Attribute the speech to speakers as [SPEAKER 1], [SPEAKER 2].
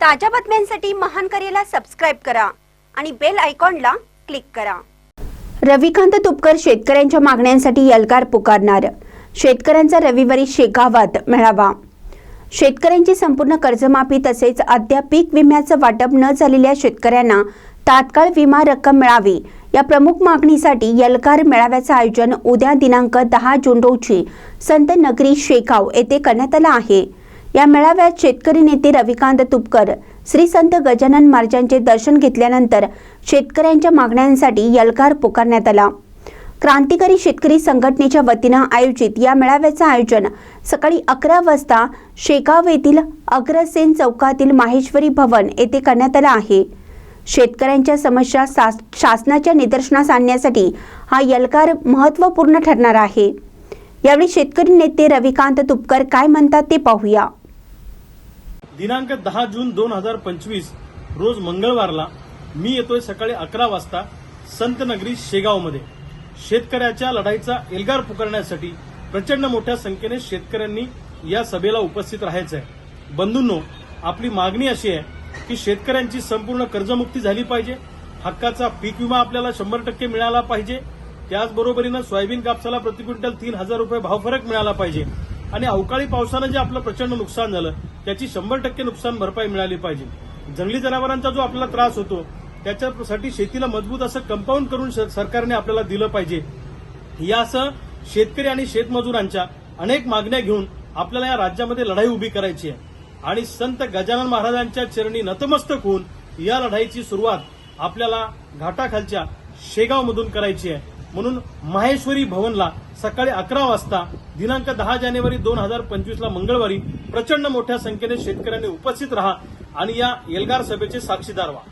[SPEAKER 1] ताज्या बातम्यांसाठी महान करेला सबस्क्राईब करा आणि बेल आयकॉनला क्लिक करा. रविकांत तुपकर शेतकऱ्यांच्या मागण्यांसाठी यलकार पुकारणार. शेतकऱ्यांचा रविवारी शेगावात मेळावा. शेतकऱ्यांची संपूर्ण कर्जमाफी तसेच अद्याप पीक विम्याचं वाटप न झालेल्या शेतकऱ्यांना तात्काळ विमा रक्कम मिळावी या प्रमुख मागणीसाठी यलकार मेळाव्याचं आयोजन उद्या दिनांक दहा जून रोजी संत नगरी शेगाव येथे करण्यात आलं आहे. या मेळाव्यात शेतकरी नेते रविकांत तुपकर श्री संत गजानन महाराजांचे दर्शन घेतल्यानंतर शेतकऱ्यांच्या मागण्यांसाठी यलकार पुकारण्यात आला. क्रांतिकारी शेतकरी संघटनेच्या वतीनं आयोजित या मेळाव्याचं आयोजन सकाळी अकरा वाजता शेगाव येथील अग्रसेन चौकातील माहेश्वरी भवन येथे करण्यात आलं आहे. शेतकऱ्यांच्या समस्या शासनाच्या निदर्शनास आणण्यासाठी हा यलकार महत्त्वपूर्ण ठरणार आहे. यावेळी शेतकरी नेते रविकांत तुपकर काय म्हणतात ते पाहूया.
[SPEAKER 2] दिनांक दहा जून दोन हजार पंचवीस रोज मंगळवारला मी येतोय सकाळी अकरा वाजता संत नगरी शेगावमध्ये. शेतकऱ्याच्या लढाईचा एल्गार पुकारण्यासाठी प्रचंड मोठ्या संख्येने शेतकऱ्यांनी या सभेला उपस्थित राहायचं आहे बंधूंनो आपली मागणी अशी आहे की शेतकऱ्यांची संपूर्ण कर्जमुक्ती झाली पाहिजे. हक्काचा पीक विमा आपल्याला शंभर टक्के मिळाला पाहिजे. त्याचबरोबरीनं सोयाबीन कापसाला प्रति क्विंटल तीन हजार रुपये भावफरक मिळाला पाहिजे. आणि अवकाळी पावसानं जे आपलं प्रचंड नुकसान झालं त्याची शंभर टक्के नुकसान भरपाई मिळाली पाहिजे. जंगली जनावरांचा जो आपला त्रास होतो त्याच्यासाठी शेतीला मजबूत असं कंपाऊंड करून श- सरकारने आपल्याला दिलं पाहिजे. यासह शेतकरी आणि शेतमजुरांच्या अनेक मागण्या घेऊन आपल्याला या राज्यामध्ये लढाई उभी करायची आहे. आणि संत गजानन महाराजांच्या चरणी नतमस्तक होऊन या लढाईची सुरुवात आपल्याला घाटाखालच्या शेगावमधून करायची आहे. म्हणून माहेश्वरी भवनला सकाळी अकरा वाजता दिनांक दहा जानेवारी दोन हजार पंचवीसला मंगळवारी प्रचंड मोठ्या संख्येने शेतकऱ्यांनी उपस्थित राहा आणि या एल्गार सभेचे साक्षीदार व्हा.